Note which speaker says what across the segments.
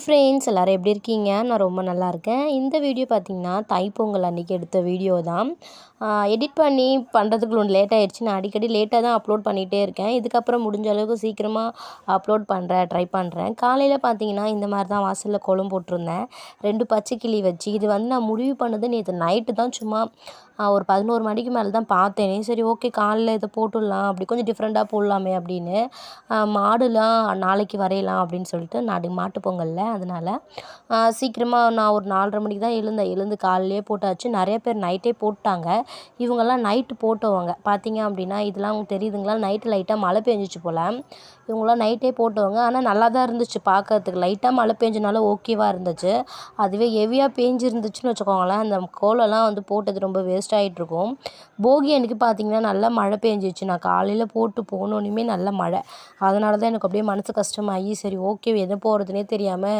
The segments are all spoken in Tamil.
Speaker 1: ஹாய் ஃப்ரெண்ட்ஸ் எல்லோரும் எப்படி இருக்கீங்க? நான் ரொம்ப நல்லா இருக்கேன். இந்த வீடியோ பார்த்தீங்கன்னா தைப்பொங்கல் அன்றைக்கி எடுத்த வீடியோ தான். எடிட் பண்ணி பண்ணுறதுக்கு ஒன்று லேட் ஆகிடுச்சு நான் அடிக்கடி லேட்டாக தான் அப்லோட் பண்ணிகிட்டே இருக்கேன். இதுக்கப்புறம் முடிஞ்ச அளவுக்கு சீக்கிரமாக அப்லோட் பண்ணுறேன் ட்ரை பண்ணுறேன் காலையில் பார்த்தீங்கன்னா இந்த மாதிரி தான் வாசலில் கோலம் போட்டிருந்தேன். ரெண்டு பச்சை கிளி வச்சு. இது வந்து நான் முடிவு பண்ணது நேற்று நைட்டு தான். சும்மா ஒரு பதினோரு மணிக்கு மேலே தான் பார்த்தேனே. சரி ஓகே காலையில் இதை போட்டுடலாம். அப்படி கொஞ்சம் டிஃப்ரெண்ட்டாக போடலாமே அப்படின்னு. மாடுலாம் நாளைக்கு வரையலாம் அப்படின்னு சொல்லிட்டு நாடு மாட்டு பொங்கலில் அதனால் சீக்கிரமாக நான் ஒரு நாலரை மணிக்கு தான் எழுந்தேன். எழுந்து காலையிலே போட்டாச்சு. நிறைய பேர் நைட்டே போட்டாங்க. இவங்கெல்லாம் நைட்டு போட்டவங்க. பார்த்தீங்க அப்படின்னா இதெல்லாம் உங்களுக்கு தெரியுதுங்களா? நைட்டு லைட்டாக மழை பெஞ்சிச்சு போல். இவங்களாம் நைட்டே போட்டவங்க. ஆனால் நல்லா தான் இருந்துச்சு பார்க்கறதுக்கு. லைட்டாக மழை பெஞ்சனால ஓகேவாக இருந்துச்சு. அதுவே ஹெவியாக பேஞ்சிருந்துச்சுன்னு வச்சுக்கோங்களேன். அந்த கோலம்லாம் வந்து போட்டது ரொம்ப வேஸ்ட் ஆகிட்ருக்கும் போகி அன்றைக்கி பார்த்திங்கன்னா நல்லா மழை பெஞ்சிச்சு. நான் காலையில் போட்டு போனோன்னுமே நல்ல மழை. அதனால தான் எனக்கு அப்படியே மனசு கஷ்டமாகி சரி ஓகே எதை போகிறதுனே தெரியாமல்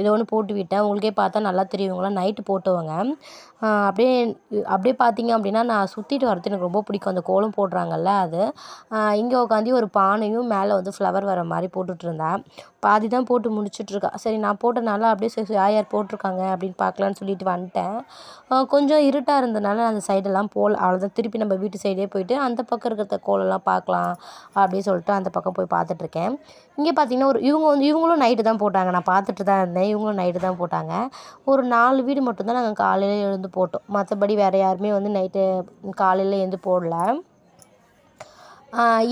Speaker 1: ஏதோ ஒன்று போட்டு விட்டேன். உங்களுக்கே பார்த்தா நல்லா தெரியும். இவங்களாம் நைட்டு போட்டவங்க. அப்படியே அப்படியே பார்த்தீங்க அப்படின்னா நான் சுற்றிட்டு வரது எனக்கு ரொம்ப பிடிக்கும். அந்த கோலம் போடுறாங்கல்ல அது. இங்கே உட்காந்து ஒரு பானையும் மேலே வந்து ஃப்ளவர் வர மாதிரி போட்டுட்ருந்தேன் பாதி தான் போட்டு முடிச்சுட்ருக்கா சரி நான் போட்டனால அப்படியே சரி யார் யார் போட்டிருக்காங்க அப்படின்னு பார்க்கலான்னு சொல்லிட்டு வந்துட்டேன். கொஞ்சம் இருட்டாக இருந்தனால அந்த சைடெல்லாம் போகல அவ்வளோதான் திருப்பி நம்ம வீட்டு சைடே போயிட்டு அந்த பக்கம் இருக்கிற கோலம்லாம் பார்க்கலாம் அப்படின்னு சொல்லிட்டு அந்த பக்கம் போய் பார்த்துட்ருக்கேன் இங்கே பார்த்தீங்கன்னா ஒரு இவங்க வந்து இவங்களும் நைட்டு தான் போட்டாங்க. நான் பார்த்துட்டு தான் இருந்தேன். இவங்களும் நைட்டு தான் போட்டாங்க. ஒரு நாலு வீடு மட்டும்தான் நாங்கள் காலையில் எழுந்து போட்டோம். மற்றபடி வேறு யாருமே வந்து நைட்டு காலையில் எழுந்து போடல.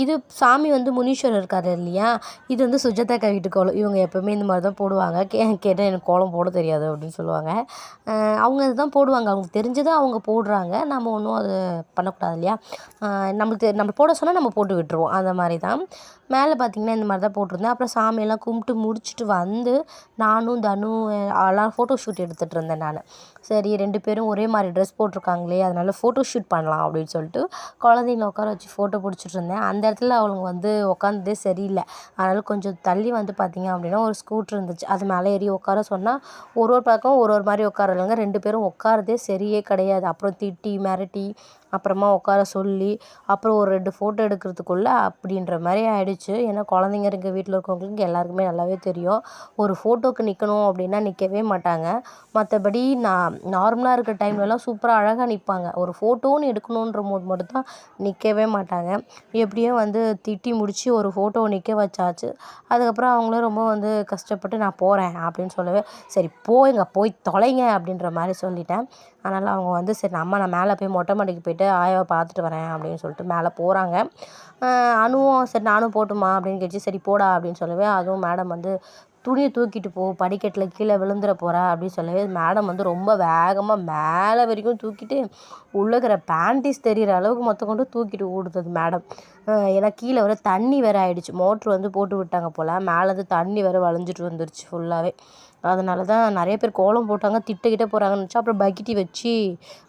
Speaker 1: இது சாமி வந்து முனீஸ்வரர் இருக்கார் இல்லையா? இது வந்து சுஜாதா அக்கா வீட்டு கோலம். இவங்க எப்போவுமே இந்த மாதிரி தான் போடுவாங்க. கே கேட்டால் எனக்கு கோலம் போட தெரியாது அப்படின்னு சொல்லுவாங்க. அவங்க இதுதான் போடுவாங்க. அவங்களுக்கு தெரிஞ்சதை அவங்க போடுறாங்க. நம்ம ஒன்றும் அது பண்ணக்கூடாது இல்லையா? நம்மளுக்கு நம்ம போட சொன்னால் நம்ம போட்டு விட்டுருவோம். அந்த மாதிரி தான். மேலே பார்த்திங்கன்னா இந்த மாதிரி தான் போட்டிருந்தேன். அப்புறம் சாமியெல்லாம் கும்பிட்டு முடிச்சுட்டு வந்து நானும் தனு எல்லாம் ஃபோட்டோ ஷூட் எடுத்துகிட்டு இருந்தேன் நான். சரி ரெண்டு பேரும் ஒரே மாதிரி ட்ரெஸ் போட்டிருக்காங்களே அதனால் ஃபோட்டோ ஷூட் பண்ணலாம் அப்படின்னு சொல்லிட்டு குழந்தைங்கள உட்கார வச்சு ஃபோட்டோ பிடிச்சிட்டு இருந்தேன். அந்த இடத்துல அவளுங்க வந்து உட்காந்ததே சரியில்லை. அதனால் கொஞ்சம் தள்ளி வந்து பார்த்திங்க அப்படின்னா ஒரு ஸ்கூட்ரு இருந்துச்சு. அது மேலே ஏறி உட்கார சொன்னால் ஒரு ஒரு பக்கம் ஒரு ஒரு மாதிரி உட்காரலைங்க. ரெண்டு பேரும் உட்காரதே சரியே கிடையாது. அப்புறம் திட்டி மிரட்டி அப்புறமா உட்கார சொல்லி அப்புறம் ஒரு ரெண்டு ஃபோட்டோ எடுக்கிறதுக்குள்ளே அப்படின்ற மாதிரி ஆகிடுச்சு ஏன்னா குழந்தைங்க இருக்க வீட்டில் இருக்கவங்களுக்கு எல்லாருக்குமே நல்லாவே தெரியும். ஒரு ஃபோட்டோக்கு நிற்கணும் அப்படின்னா நிற்கவே மாட்டாங்க. மற்றபடி நான் நார்மலாக இருக்கிற டைம்லலாம் சூப்பராக அழகாக நிற்பாங்க ஒரு ஃபோட்டோன்னு எடுக்கணுன்ற போது மட்டும்தான் நிற்கவே மாட்டாங்க. எப்படியோ வந்து திட்டி முடித்து ஒரு ஃபோட்டோ நிற்க வச்சாச்சு. அதுக்கப்புறம் அவங்களும் ரொம்ப வந்து கஷ்டப்பட்டு நான் போகிறேன் அப்படின்னு சொல்லவே சரி போங்க போய் தொலைங்க அப்படின்ற மாதிரி சொல்லிட்டேன். அதனால் அவங்க வந்து சரி நம்ம நான் மேலே போய் மொட்டை மாடிக்கு போயிட்டு ஆயாவை பார்த்துட்டு வரேன் அப்படின்னு சொல்லிட்டு மேலே போகிறாங்க அனுவும் சரி நானும் போட்டுமா? அப்படின்னு கேட்டு சரி போடா அப்படின்னு சொல்லவே அதுவும் மேடம் வந்து துணியை தூக்கிட்டு போ படிக்கட்டில் கீழே விழுந்துட போகிற அப்படின்னு சொல்லவே மேடம் வந்து ரொம்ப வேகமாக மேலே வரைக்கும் தூக்கிட்டு உள்ளக்கிற பேண்டிஸ் பேண்டீஸ் தெரிகிற அளவுக்கு மொத்தம் கொண்டு தூக்கிட்டு ஓடுது மேடம். ஏன்னா கீழே வர தண்ணி வேறு ஆகிடுச்சு மோட்ரு வந்து போட்டு விட்டாங்க போல். மேலேருந்து தண்ணி வேறு வளைஞ்சிட்டு வந்துருச்சு ஃபுல்லாகவே அதனால தான் நிறைய பேர் கோலம் போட்டாங்க திட்டுக்கிட்டே போகிறாங்கன்னு நினச்சா அப்புறம் பக்கெட்டி வச்சு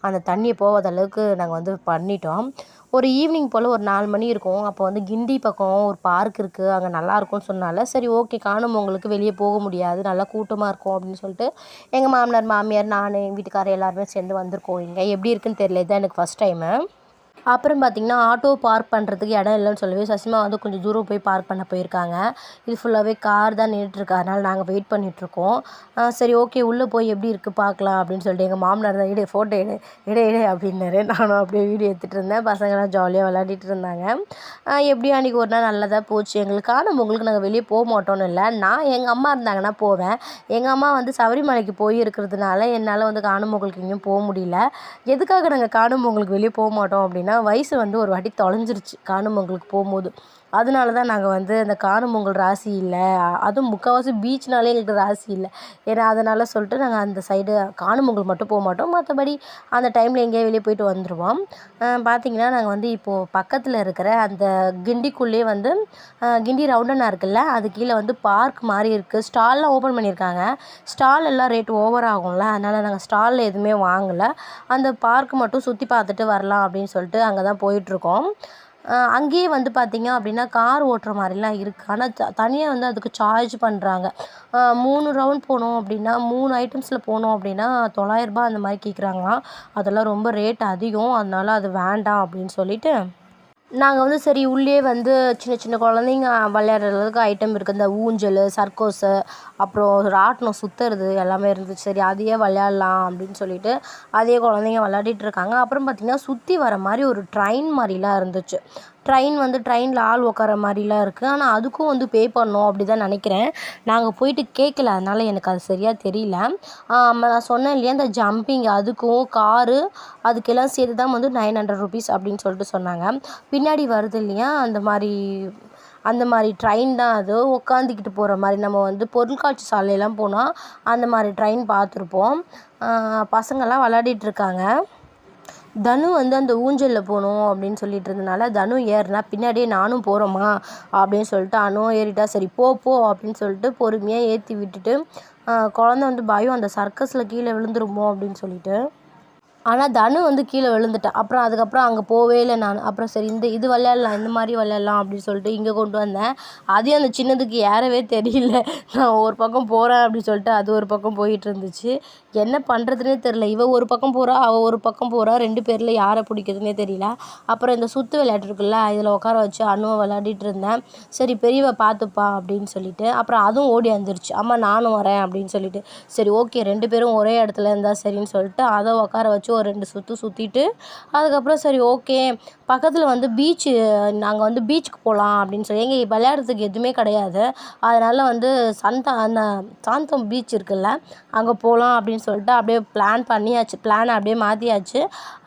Speaker 1: அந்த தண்ணியை போகாத அளவுக்கு நாங்கள் வந்து பண்ணிட்டோம். ஒரு ஈவினிங் போல் ஒரு நாலு மணி இருக்கும். அப்போ வந்து கிண்டி பக்கம் ஒரு பார்க் இருக்குது அங்கே நல்லாயிருக்கும்னு சொன்னால சரி ஓகே காணும் உங்களுக்கு வெளியே போக முடியாது. நல்லா கூட்டமாக இருக்கும் அப்படின்னு சொல்லிட்டு எங்கள் மாமனார் மாமியார் நான் எங்கள் வீட்டுக்காரர் எல்லாருமே சேர்ந்து வந்திருக்கோம். இங்கே எப்படி இருக்குன்னு தெரியல. இதுதான் எனக்கு ஃபஸ்ட் டைமு அப்புறம் பார்த்திங்கன்னா ஆட்டோ பார்க் பண்ணுறதுக்கு இடம் இல்லைன்னு சொல்லவே சசிமா வந்து கொஞ்சம் தூரம் போய் பார்க் பண்ண போயிருக்காங்க. இது ஃபுல்லாகவே கார் தான் நின்றுட்டுருக்கு. அதனால் நாங்கள் வெயிட் பண்ணிகிட்ருக்கோம் சரி ஓகே உள்ளே போய் எப்படி இருக்குது பார்க்கலாம் அப்படின்னு சொல்லிட்டு எங்கள் மாமனார் தான் எடு ஃபோட்டோ எடு எடு எடு அப்படின்னாரு. நானும் அப்படியே வீடியோ எடுத்துகிட்டு இருந்தேன். பசங்களாம் ஜாலியாக விளையாடிட்டு இருந்தாங்க. எப்படியும் அன்றைக்கி ஒரு நாள் நல்லதாக போச்சு எங்களுக்கு? காணும் உங்களுக்கு நாங்கள் வெளியே போக மாட்டோம்னு இல்லை. நான் எங்கள் அம்மா இருந்தாங்கன்னா போவேன். எங்கள் அம்மா வந்து சபரிமலைக்கு போய் இருக்கிறதுனால என்னால் வந்து காணும் பொங்கலுக்கு எங்கேயும் போக முடியல. எதுக்காக நாங்கள் காணும் பொங்கலுக்கு வெளியே போக மாட்டோம் அப்படின்னா ஏன்னா வயசு வந்து ஒரு வாட்டி தொலைஞ்சிருச்சு. காணும் பொங்கலுக்கு போகும்போது. அதனால தான் நாங்கள் வந்து அந்த காணும் பொங்கல் ராசி இல்லை. அதுவும் முக்கால்வாசி பீச்னாலே எங்களுக்கு ராசி இல்லை. ஏன்னா அதனால் சொல்லிட்டு நாங்கள் அந்த சைடு காணும் பொங்கல் மட்டும் போக மாட்டோம். மற்றபடி அந்த டைமில் எங்கேயோ வெளியே போயிட்டு வந்துடுவோம் பார்த்திங்கன்னா நாங்கள் வந்து இப்போது பக்கத்தில் இருக்கிற அந்த கிண்டிக்குள்ளேயே வந்து கிண்டி ரவுண்டனாக இருக்குல்ல அது கீழே வந்து பார்க் மாதிரி இருக்குது ஸ்டால்லாம் ஓப்பன் பண்ணியிருக்காங்க ஸ்டால் எல்லாம் ரேட் ஓவர் ஆகும்ல. அதனால் நாங்கள் ஸ்டாலில் எதுவுமே வாங்கலை. அந்த பார்க் மட்டும் சுற்றி பார்த்துட்டு வரலாம் அப்படின்னு சொல்லிட்டு அங்கே தான் போயிட்டுருக்கோம் அங்கேயே வந்து பார்த்திங்க அப்படின்னா கார் ஓட்டுற மாதிரிலாம் இருக்குது ஆனால் த தனியாக வந்து அதுக்கு சார்ஜ் பண்ணுறாங்க மூணு ரவுண்ட் போனோம் அப்படின்னா மூணு ஐட்டம்ஸில் போனோம் அப்படின்னா தொள்ளாயிரரூபா அந்த மாதிரி கேட்குறாங்களாம் அதெல்லாம் ரொம்ப ரேட் அதிகம். அதனால அது வேண்டாம் அப்படின்னு சொல்லிவிட்டு நாங்கள் வந்து சரி உள்ளே வந்து சின்ன சின்ன குழந்தைங்க விளையாடுற அளவுக்கு ஐட்டம் இருக்குது இந்த ஊஞ்சல் சர்க்கோஸு அப்புறம் ராட்டினம் சுற்றுறது எல்லாமே இருந்துச்சு. சரி அதையே விளையாடலாம் அப்படின்னு சொல்லிட்டு அதையே குழந்தைங்க விளையாடிட்டு இருக்காங்க. அப்புறம் பார்த்திங்கன்னா சுற்றி வர மாதிரி ஒரு ட்ரெயின் மாதிரிலாம் இருந்துச்சு. ட்ரெயின் வந்து ட்ரெயினில் ஆள் உட்கார மாதிரிலாம் இருக்குது ஆனால் அதுக்கும் வந்து பே பண்ணணும் அப்படி தான் நினைக்கிறேன். நாங்கள் போயிட்டு கேட்கல அதனால் எனக்கு அது சரியாக தெரியல. நான் சொன்னேன் இல்லையா? இந்த ஜம்பிங் அதுக்கும் காரு அதுக்கெல்லாம் சேர்த்து தான் வந்து நைன் ஹண்ட்ரட் ருபீஸ் அப்படின்னு சொல்லிட்டு சொன்னாங்க. பின்னாடி வருது இல்லையா? அந்த மாதிரி அந்த மாதிரி ட்ரெயின் தான் அது. உட்காந்துக்கிட்டு போகிற மாதிரி நம்ம வந்து பொருட்காட்சி சாலையெல்லாம் போனால் அந்த மாதிரி ட்ரெயின் பார்த்துருப்போம். பசங்கள்லாம் விளையாடிட்டு இருக்காங்க. தனு வந்து அந்த ஊஞ்சலில் போகணும் அப்படின்னு சொல்லிட்டு இருந்தனால தனு ஏறினா பின்னாடியே நானும் போகிறோமா அப்படின்னு சொல்லிட்டு அனு ஏறிட்டா சரி போ போ அப்படின்னு சொல்லிட்டு பொறுமையாக ஏற்றி விட்டுட்டு குழந்த வந்து பயம் அந்த சர்க்கஸில் கீழே விழுந்துருமோ அப்படின்னு சொல்லிட்டு ஆனால் தனு வந்து கீழே விழுந்துட்டான் அப்புறம் அதுக்கப்புறம் அங்கே போகவே இல்லை நான். அப்புறம் சரி இந்த இது விளையாடலாம் இந்த மாதிரி விளையாடலாம் அப்படின்னு சொல்லிட்டு இங்கே கொண்டு வந்தேன். அதையும் அந்த சின்னதுக்கு ஏறவே தெரியல. நான் ஒரு பக்கம் போகிறேன் அப்படின்னு சொல்லிட்டு அது ஒரு பக்கம் போயிட்டு இருந்துச்சு. என்ன பண்ணுறதுனே தெரில இவள் ஒரு பக்கம் போகிறா அவள் ஒரு பக்கம் போகிறா ரெண்டு பேரில் யாரை பிடிக்கிறதுனே தெரியல. அப்புறம் இந்த சுற்று விளையாட்டு இருக்குல்ல இதில் உட்கார வச்சு அணுவை விளையாடிட்டு இருந்தேன். சரி பெரியவ பார்த்துப்பா அப்படின்னு சொல்லிட்டு அப்புறம் அதுவும் ஓடி வந்துருச்சு. அம்மா நானும் வரேன் அப்படின்னு சொல்லிட்டு சரி ஓகே ரெண்டு பேரும் ஒரே இடத்துல இருந்தால் சரின்னு சொல்லிட்டு அதை உட்கார வச்சு ஒரு ரெண்டு சுற்று சுற்றிட்டு அதுக்கப்புறம் சரி ஓகே பக்கத்தில் வந்து பீச்சு நாங்கள் வந்து பீச்சுக்கு போகலாம் அப்படின்னு சொல்லி எங்கள் விளையாடுறதுக்கு எதுவுமே கிடையாது. அதனால் வந்து சந்தா அந்த சாந்தம் பீச் இருக்குல்ல அங்கே போகலாம் அப்படின்னு சொல்லிட்டு அப்படியே பிளான் பண்ணியாச்சு பிளானை அப்படியே மாற்றியாச்சு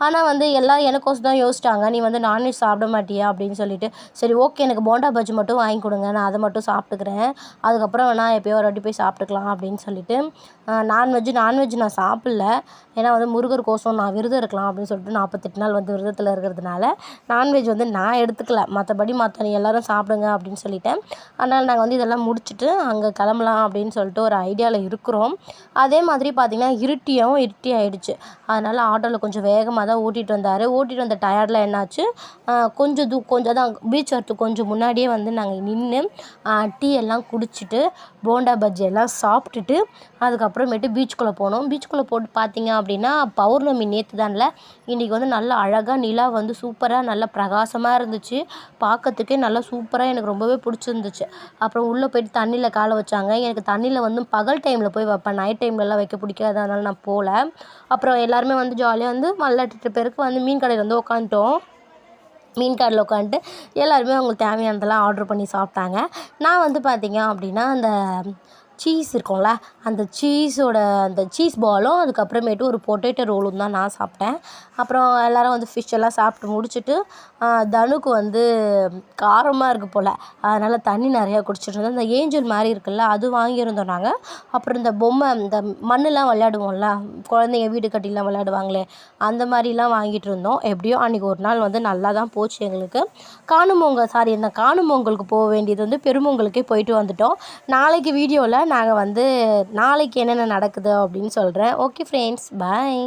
Speaker 1: ஆனால் வந்து எல்லாம் எனக்கோசம் தான் யோசிச்சிட்டாங்க நீ வந்து நான்வெஜ் சாப்பிட மாட்டியா அப்படின்னு சொல்லிட்டு. சரி ஓகே எனக்கு போண்டா பஜ்ஜி மட்டும் வாங்கி கொடுங்க நான் அதை மட்டும் சாப்பிட்டுக்கிறேன். அதுக்கப்புறம் வேணா எப்போயோ ஒரு வாட்டி போய் சாப்பிட்டுக்கலாம் அப்படின்னு சொல்லிட்டு நான்வெஜ்ஜு நான்வெஜ் நான் சாப்பிட்ல. ஏன்னா வந்து முருகர் கோசம் நான் விரதம் இருக்கலாம் அப்படின்னு சொல்லிட்டு நாற்பத்தெட்டு நாள் வந்து விரதத்தில் இருக்கிறதுனால நான்வெஜ் வந்து நான் எடுத்துக்கல. மற்றபடி மற்ற எல்லோரும் சாப்பிடுங்க அப்படின்னு சொல்லிட்டேன். அதனால் நாங்கள் வந்து இதெல்லாம் முடிச்சுட்டு அங்கே கிளம்பலாம் அப்படின்னு சொல்லிட்டு ஒரு ஐடியாவில் இருக்கிறோம். அதே மாதிரி பார்த்திங்கன்னா இருட்டியும் இருட்டி ஆகிடுச்சு அதனால் ஆட்டோவில் கொஞ்சம் வேகமாக தான் ஓட்டிகிட்டு வந்தார். ஓட்டிகிட்டு வந்த டயர்டில் என்னாச்சு? கொஞ்சம் தூ கொஞ்சம் தான் பீச் வரத்துக்கு கொஞ்சம் முன்னாடியே வந்து நாங்கள் நின்று டீ எல்லாம் குடிச்சிட்டு போண்டா பஜ்ஜி எல்லாம் சாப்பிட்டுட்டு அதுக்கப்புறமேட்டு பீச்சுக்குள்ளே போனோம். பீச்சுக்குள்ளே போட்டு பார்த்திங்க அப்படின்னா பௌர்ணமி நேற்று தான்ல. இன்றைக்கி வந்து நல்லா அழகாக நிலா வந்து சூப்பராக நல்லா பிரகாசமாக இருந்துச்சு. பார்க்கறதுக்கே நல்லா சூப்பராக எனக்கு ரொம்பவே பிடிச்சிருந்துச்சு. அப்புறம் உள்ளே போய்ட்டு தண்ணியில் காலை வச்சாங்க. எனக்கு தண்ணியில் வந்து பகல் டைமில் போய் வைப்பேன். நைட் டைம்லலாம் வைக்க பிடிக்காது. அதனால் நான் போகல. அப்புறம் எல்லாருமே வந்து ஜாலியாக வந்து விளையாட்டுட்டு பேருக்கு வந்து மீன் கடையில் வந்து உட்காந்துட்டோம் மீன் கடையில் உட்காந்துட்டு எல்லாருமே அவங்களுக்கு தேவையானதெல்லாம் ஆர்ட்ரு பண்ணி சாப்பிட்டாங்க. நான் வந்து பார்த்திங்க அப்படின்னா அந்த சீஸ் இருக்கும்ல அந்த சீஸோட அந்த சீஸ் பாலும் அதுக்கப்புறமேட்டு ஒரு பொட்டேட்டோ ரோலும் தான் நான் சாப்பிட்டேன். அப்புறம் எல்லோரும் வந்து ஃபிஷ் எல்லாம் சாப்பிட்டு முடிச்சுட்டு தனுக்கு வந்து காரமாக இருக்குது போல். அதனால் தண்ணி நிறையா குடிச்சிட்டு இருந்தோம் அந்த ஏஞ்சல் மாதிரி இருக்குல்ல அது வாங்கியிருந்தோம் நாங்கள் அப்புறம் இந்த பொம்மை இந்த மண்ணெலாம் விளையாடுவோம்ல குழந்தைங்க வீடு கட்டிலாம் விளையாடுவாங்களே அந்த மாதிரிலாம் வாங்கிட்டு இருந்தோம். எப்படியோ அன்றைக்கி ஒரு நாள் வந்து நல்லா தான் போச்சு எங்களுக்கு. காணும் பொங்கல் சாரி இந்த காணும் பொங்கலுக்கு போக வேண்டியது வந்து பெருமொங்கலுக்கே போயிட்டு வந்துட்டோம். நாளைக்கு வீடியோவில் நாங்கள் வந்து நாளைக்கு என்னென்ன நடக்குது அப்படின்னு சொல்கிறேன் ஓகே ஃப்ரெண்ட்ஸ் பாய்